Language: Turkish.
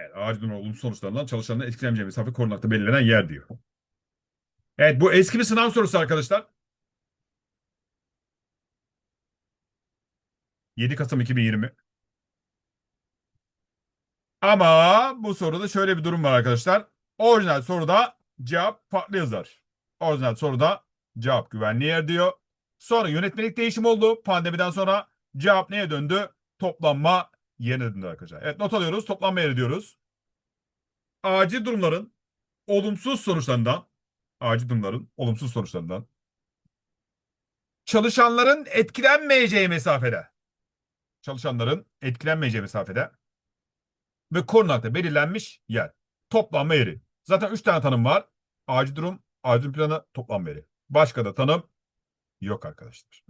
Evet, acil olumsuz sonuçlarından çalışanların etkilenmeyeceği mesafe korunakta belirlenen yer diyor. Evet bu eski bir sınav sorusu arkadaşlar. 7 Kasım 2020. Ama bu soruda şöyle bir durum var arkadaşlar. Orijinal soruda cevap farklı yazar. Orijinal soruda cevap güvenli yer diyor. Sonra yönetmelik değişimi oldu. Pandemiden sonra cevap neye döndü? Toplanma döndü arkadaşlar. Evet not alıyoruz. Toplanma yeri diyoruz. Acil durumların olumsuz sonuçlarından acil durumların olumsuz sonuçlarından çalışanların etkilenmeyeceği mesafede çalışanların etkilenmeyeceği mesafede ve koordinatı belirlenmiş yer. Toplanma yeri. Zaten 3 tane tanım var. Acil durum, acil planı, toplanma yeri. Başka da tanım yok arkadaşlar.